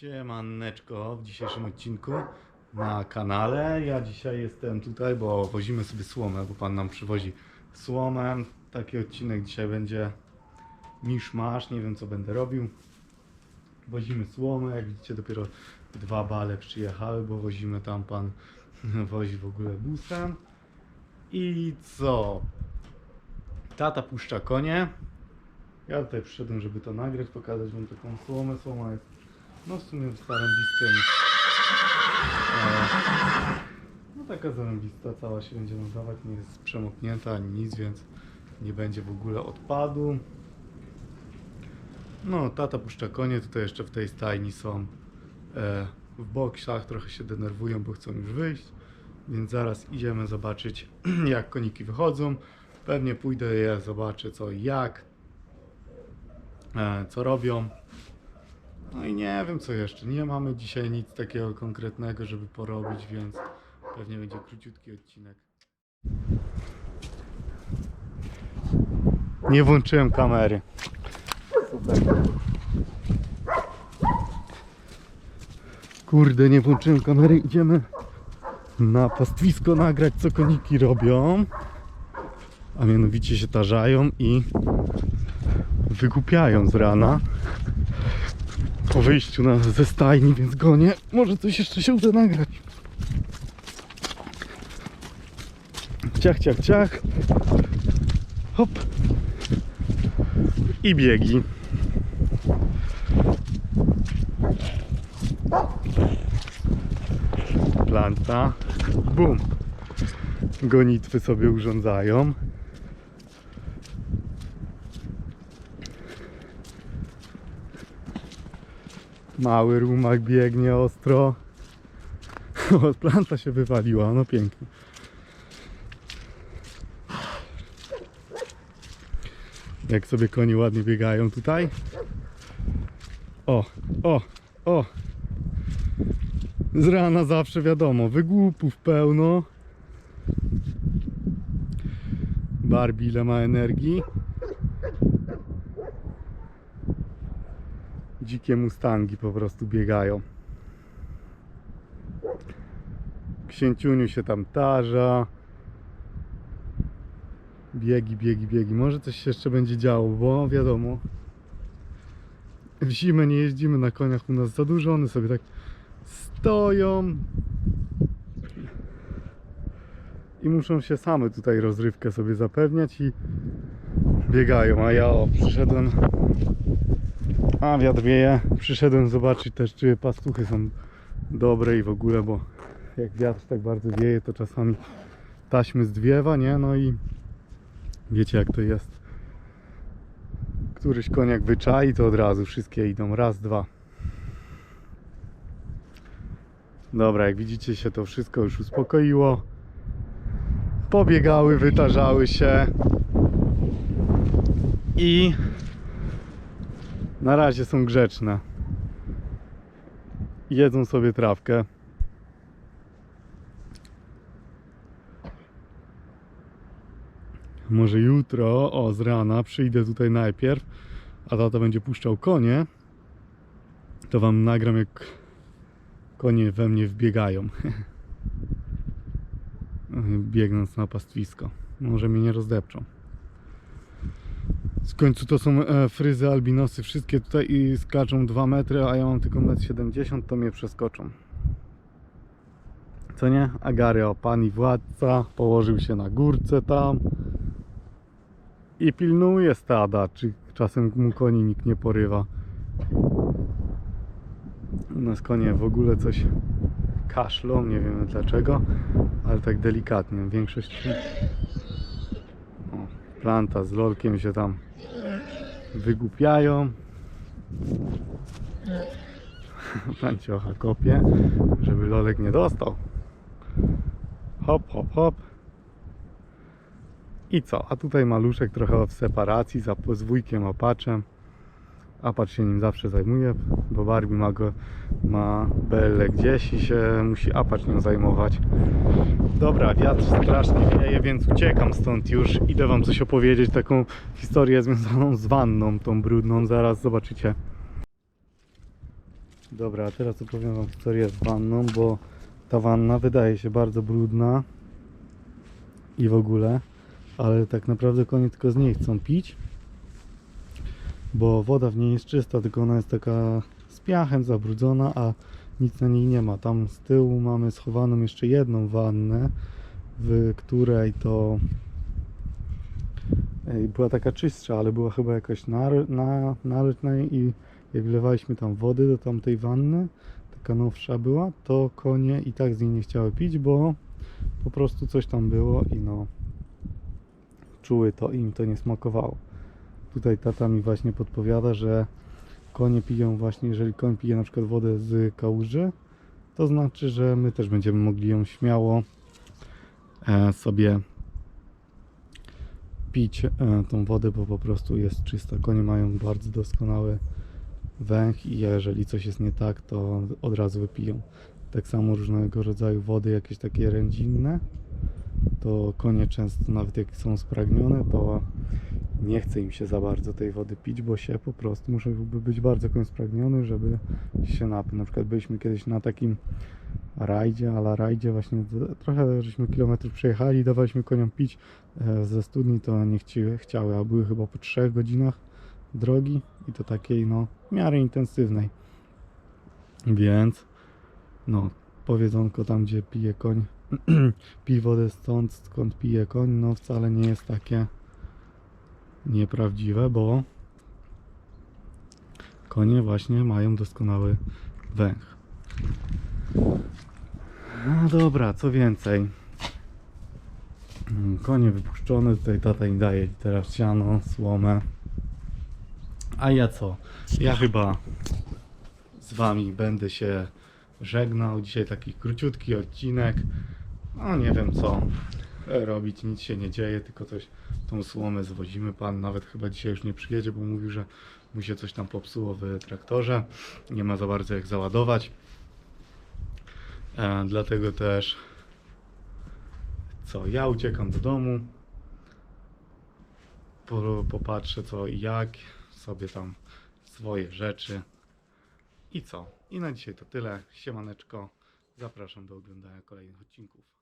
Siemanneczko w dzisiejszym odcinku na kanale. Ja dzisiaj jestem tutaj, bo wozimy sobie słomę, bo pan nam przywozi słomę. Taki odcinek dzisiaj będzie miszmasz, nie wiem co będę robił. Wozimy słomę, jak widzicie dopiero dwa bale przyjechały, bo wozimy tam pan wozi w ogóle busem. I co? Tata puszcza konie. Ja tutaj przyszedłem, żeby to nagrać, pokazać wam taką słomę. Słoma jest no w sumie zarąbistym. E, no taka zarąbista, cała się będzie nadawać, nie jest przemoknięta ani nic, więc nie będzie w ogóle odpadu. No, tata puszcza konie, tutaj jeszcze w tej stajni są e, w boksach, trochę się denerwują, bo chcą już wyjść, więc zaraz idziemy zobaczyć jak koniki wychodzą. Pewnie pójdę je, zobaczę co i jak, e, co robią. No i nie wiem co jeszcze. Nie mamy dzisiaj nic takiego konkretnego, żeby porobić, więc pewnie będzie króciutki odcinek. Nie włączyłem kamery. Kurde, nie włączyłem kamery. Idziemy na pastwisko nagrać, co koniki robią. A mianowicie się tarzają i wygłupiają z rana po wyjściu na, ze stajni, więc gonię. Może coś jeszcze się uda nagrać. Ciach, ciach, ciach. Hop. I biegi. Planta. Bum. Gonitwy sobie urządzają. Mały rumak biegnie ostro. O, planta się wywaliła, no pięknie. Jak sobie konie ładnie biegają tutaj. O, o, o. Z rana zawsze wiadomo, wygłupów pełno. Barbie ile ma energii. Dzikie mustangi po prostu biegają. Księciuniu się tam tarza. Biegi, biegi, biegi. Może coś się jeszcze będzie działo, bo wiadomo. W zimę nie jeździmy na koniach u nas za dużo, one sobie tak stoją. I muszą się same tutaj rozrywkę sobie zapewniać i biegają. A ja o, przyszedłem a wiatr wieje. Przyszedłem zobaczyć też, czy pastuchy są dobre i w ogóle, bo jak wiatr tak bardzo wieje, to czasami taśmy zdwiewa, nie? No i wiecie jak to jest. Któryś koniak wyczai, to od razu wszystkie idą. Raz, dwa. Dobra, jak widzicie się to wszystko już uspokoiło. Pobiegały, wytarzały się. I na razie są grzeczne. Jedzą sobie trawkę. Może jutro, o z rana, przyjdę tutaj najpierw, a tata będzie puszczał konie. To wam nagram jak konie we mnie wbiegają. Biegnąc na pastwisko. Może mnie nie rozdepczą. W końcu to są e, fryzy albinosy, wszystkie tutaj i skaczą 2 metry, a ja mam tylko 1,70 m, to mnie przeskoczą. Co nie? Agary, o pan i władca, położył się na górce tam i pilnuje stada, czy czasem mu koni nikt nie porywa. U nas konie w ogóle coś kaszlą, nie wiemy dlaczego, ale tak delikatnie. Większość planta z lolkiem się tam wygłupiają. Planciocha kopie, żeby lolek nie dostał. Hop, hop, hop. I co? A tutaj maluszek trochę w separacji za, z wujkiem opaczem. Apacz się nim zawsze zajmuje, bo Barbie ma, go, ma Belle gdzieś i się musi Apacz nią zajmować. Dobra, wiatr strasznie wieje, więc uciekam stąd już. Idę wam coś opowiedzieć, taką historię związaną z wanną, tą brudną. Zaraz zobaczycie. Dobra, a teraz opowiem wam historię z wanną, bo ta wanna wydaje się bardzo brudna i w ogóle, ale tak naprawdę konie tylko z niej chcą pić, bo woda w niej jest czysta, tylko ona jest taka z piachem zabrudzona, a nic na niej nie ma. Tam z tyłu mamy schowaną jeszcze jedną wannę, w której to była taka czystsza, ale była chyba jakaś nar, na, i jak wlewaliśmy tam wody do tamtej wanny, taka nowsza była, to konie i tak z niej nie chciały pić, bo po prostu coś tam było i no czuły to im to nie smakowało. Tutaj tata mi właśnie podpowiada, że konie piją właśnie, jeżeli koń pije na przykład wodę z kałuży, to znaczy, że my też będziemy mogli ją śmiało e, sobie pić e, tą wodę, bo po prostu jest czysta. Konie mają bardzo doskonały węch i jeżeli coś jest nie tak, to od razu wypiją. Tak samo różnego rodzaju wody, jakieś takie rędzinne, to konie często nawet jak są spragnione, to nie chce im się za bardzo tej wody pić, bo się po prostu muszą być bardzo spragniony, żeby się napić. Na przykład byliśmy kiedyś na takim rajdzie, ale rajdzie właśnie trochę żeśmy kilometrów przejechali, dawaliśmy koniom pić e, ze studni, to nie chci- chciały, a były chyba po 3 godzinach drogi i to takiej no w miarę intensywnej. Więc no powiedzonko tam gdzie pije koń pij wodę stąd skąd pije koń no wcale nie jest takie nieprawdziwe, bo konie właśnie mają doskonały węch. No dobra, co więcej. Mm, Konie wypuszczone, tutaj tata im daje teraz siano, słomę. A ja co? Ja chyba z wami będę się żegnał. Dzisiaj taki króciutki odcinek. No nie wiem co robić, nic się nie dzieje, tylko coś tą słomę zwozimy. Pan nawet chyba dzisiaj już nie przyjedzie, bo mówił, że mu się coś tam popsuło w traktorze. Nie ma za bardzo jak załadować. E, dlatego też co, ja uciekam do domu. Po, popatrzę co i jak, sobie tam swoje rzeczy. I co? I na dzisiaj to tyle. Siemaneczko. Zapraszam do oglądania kolejnych odcinków.